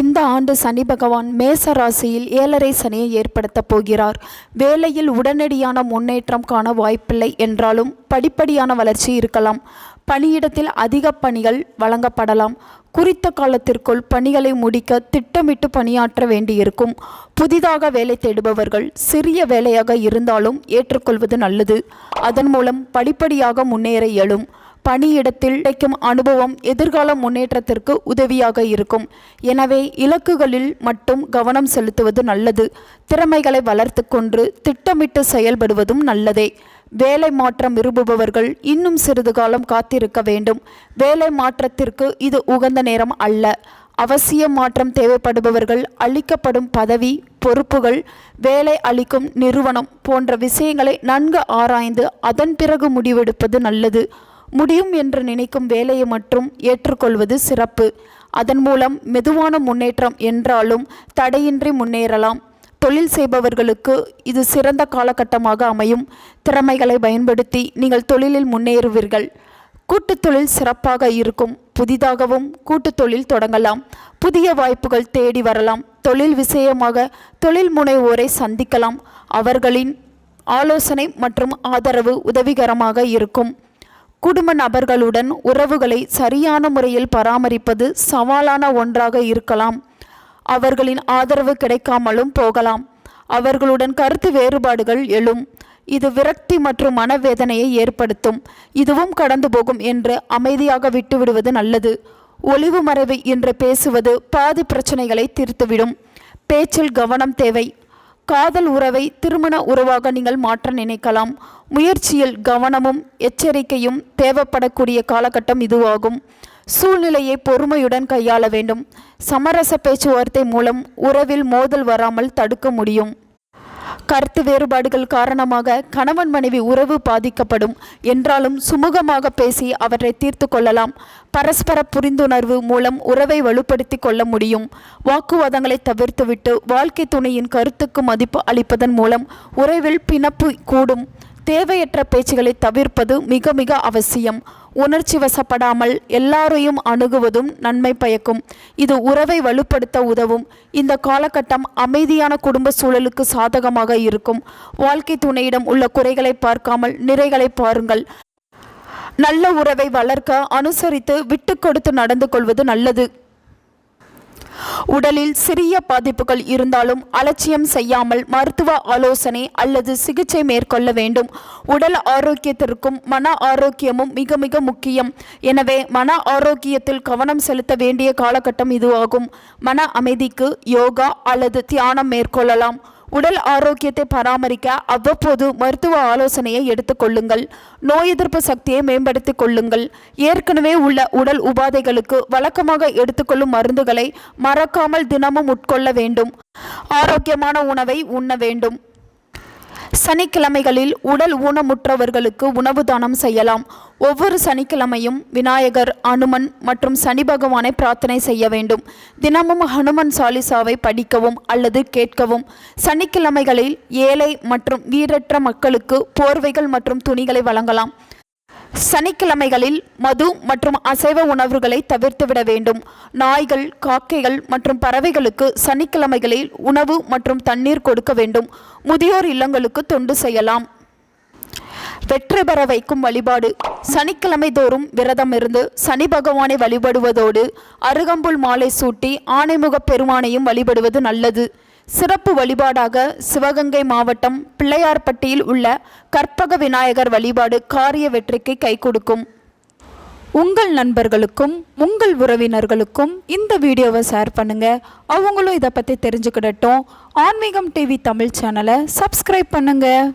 இந்த ஆண்டு சனி பகவான் மேச ராசியில் ஏழரை சனியை ஏற்படுத்தப் போகிறார். வேலையில் உடனடியான முன்னேற்றம் காண வாய்ப்பில்லை என்றாலும் படிப்படியான வளர்ச்சி இருக்கலாம். பணியிடத்தில் அதிக பணிகள் வழங்கப்படலாம். குறித்த காலத்திற்குள் பணிகளை முடிக்க திட்டமிட்டு பணியாற்ற வேண்டியிருக்கும். புதிதாக வேலை தேடுபவர்கள் சிறிய வேலையாக இருந்தாலும் ஏற்றுக்கொள்வது நல்லது. அதன் மூலம் படிப்படியாக முன்னேற இயலும். பணியிடத்தில் கிடைக்கும் அனுபவம் எதிர்கால முன்னேற்றத்திற்கு உதவியாக இருக்கும். எனவே இலக்குகளில் மட்டும் கவனம் செலுத்துவது நல்லது. திறமைகளை வளர்த்து கொண்டு திட்டமிட்டு செயல்படுவதும் நல்லதே. வேலை மாற்றம் விரும்புபவர்கள் இன்னும் சிறிது காலம் காத்திருக்க வேண்டும். வேலை மாற்றத்திற்கு இது உகந்த நேரம் அல்ல. அவசிய மாற்றம் தேவைப்படுபவர்கள் அளிக்கப்படும் பதவி பொறுப்புகள் வேலை அளிக்கும் நிறுவனம் போன்ற விஷயங்களை நன்கு ஆராய்ந்து அதன் பிறகு முடிவெடுப்பது நல்லது. முடியும் என்று நினைக்கும் வேலையை மட்டும் ஏற்றுக்கொள்வது சிறப்பு. அதன் மூலம் மெதுவான முன்னேற்றம் என்றாலும் தடையின்றி முன்னேறலாம். தொழில் செய்பவர்களுக்கு இது சிறந்த காலகட்டமாக அமையும். திறமைகளை பயன்படுத்தி நீங்கள் தொழிலில் முன்னேறுவீர்கள். கூட்டு தொழில் சிறப்பாக இருக்கும். புதிதாகவும் கூட்டு தொழில் தொடங்கலாம். புதிய வாய்ப்புகள் தேடி வரலாம். தொழில் விஷயமாக தொழில் முனைவோரை சந்திக்கலாம். அவர்களின் ஆலோசனை மற்றும் ஆதரவு உதவிகரமாக இருக்கும். குடும்ப நபர்களுடன் உறவுகளை சரியான முறையில் பராமரிப்பது சவாலான ஒன்றாக இருக்கலாம். அவர்களின் ஆதரவு கிடைக்காமலும் போகலாம். அவர்களுடன் கருத்து வேறுபாடுகள் எழும். இது விரக்தி மற்றும் மனவேதனையை ஏற்படுத்தும். இதுவும் கடந்து போகும் என்று அமைதியாக விட்டுவிடுவது நல்லது. ஒளிவு மறைவு என்று பேசுவது பாதி பிரச்சனைகளை தீர்த்துவிடும். பேச்சில் கவனம் தேவை. காதல் உறவை திருமண உறவாக நீங்கள் மாற்ற நினைக்கலாம். முயற்சியில் கவனமும் எச்சரிக்கையும் தேவைப்படக்கூடிய காலகட்டம் இதுவாகும். சூழ்நிலையை பொறுமையுடன் கையாள வேண்டும். சமரச பேச்சுவார்த்தை மூலம் உறவில் மோதல் வராமல் தடுக்க முடியும். கருத்து வேறுபாடுகள் காரணமாக கணவன் மனைவி உறவு பாதிக்கப்படும் என்றாலும் சுமூகமாக பேசி அவற்றை தீர்த்து கொள்ளலாம். பரஸ்பர புரிந்துணர்வு மூலம் உறவை வலுப்படுத்தி கொள்ள முடியும். வாக்குவாதங்களை தவிர்த்துவிட்டு வாழ்க்கை துணையின் கருத்துக்கு மதிப்பு அளிப்பதன் மூலம் உறவில் பிணப்பு கூடும். தேவையற்ற பேச்சுகளை தவிர்ப்பது மிக மிக அவசியம். உணர்ச்சி வசப்படாமல் எல்லாரையும் அணுகுவதும் நன்மை பயக்கும். இது உறவை வலுப்படுத்த உதவும். இந்த காலகட்டம் அமைதியான குடும்ப சூழலுக்கு சாதகமாக இருக்கும். வாழ்க்கை துணையிடம் உள்ள குறைகளை பார்க்காமல் நிறைகளை பாருங்கள். நல்ல உறவை வளர்க்க அனுசரித்து விட்டு கொடுத்து நடந்து கொள்வது நல்லது. உடலில் சிறிய பாதிப்புகள் இருந்தாலும் அலட்சியம் செய்யாமல் மருத்துவ ஆலோசனை அல்லது சிகிச்சை மேற்கொள்ள வேண்டும். உடல் ஆரோக்கியத்திற்கும் மன ஆரோக்கியமும் மிக மிக முக்கியம். எனவே மன ஆரோக்கியத்தில் கவனம் செலுத்த வேண்டிய காலகட்டம் இதுவாகும். மன அமைதிக்கு யோகா அல்லது தியானம் மேற்கொள்ளலாம். உடல் ஆரோக்கியத்தை பராமரிக்க அவ்வப்போது மருத்துவ ஆலோசனையை எடுத்துக்கொள்ளுங்கள் நோய் எதிர்ப்பு சக்தியை மேம்படுத்திக் கொள்ளுங்கள். ஏற்கனவே உள்ள உடல் உபாதைகளுக்கு வழக்கமாக எடுத்துக்கொள்ளும் மருந்துகளை மறக்காமல் தினமும் உட்கொள்ள வேண்டும். ஆரோக்கியமான உணவை உண்ண வேண்டும். சனிக்கிழமைகளில் உடல் ஊனமுற்றவர்களுக்கு உணவு தானம் செய்யலாம். ஒவ்வொரு சனிக்கிழமையும் விநாயகர் அனுமன் மற்றும் சனி பகவானை பிரார்த்தனை செய்ய வேண்டும். தினமும் ஹனுமன் சாலிசாவை படிக்கவும் அல்லது கேட்கவும். சனிக்கிழமைகளில் ஏழை மற்றும் வீரற்ற மக்களுக்கு போர்வைகள் மற்றும் துணிகளை வழங்கலாம். சனிக்கிழமைகளில் மது மற்றும் அசைவ உணவுகளை தவிர்த்துவிட வேண்டும். நாய்கள் காக்கைகள் மற்றும் பறவைகளுக்கு சனிக்கிழமைகளில் உணவு மற்றும் தண்ணீர் கொடுக்க வேண்டும். முதியோர் இல்லங்களுக்கு தொண்டு செய்யலாம். வெற்றி பெற வைக்கும் வழிபாடு. சனிக்கிழமை தோறும் விரதம் இருந்து சனி பகவானை வழிபடுவதோடு அருகம்புல் மாலை சூட்டி ஆணைமுக பெருமானையும் வழிபடுவது நல்லது. சிறப்பு வழிபாடாக சிவகங்கை மாவட்டம் பிள்ளையார்பட்டியில் உள்ள கற்பக விநாயகர் வழிபாடு காரிய வெற்றிக்கு கை கொடுக்கும். உங்கள் நண்பர்களுக்கும் உங்கள் உறவினர்களுக்கும் இந்த வீடியோவை ஷேர் பண்ணுங்க. அவங்களும் இதை பற்றி தெரிஞ்சுக்கிடட்டும். ஆன்மீகம் டிவி தமிழ் சேனலை சப்ஸ்கிரைப் பண்ணுங்கள்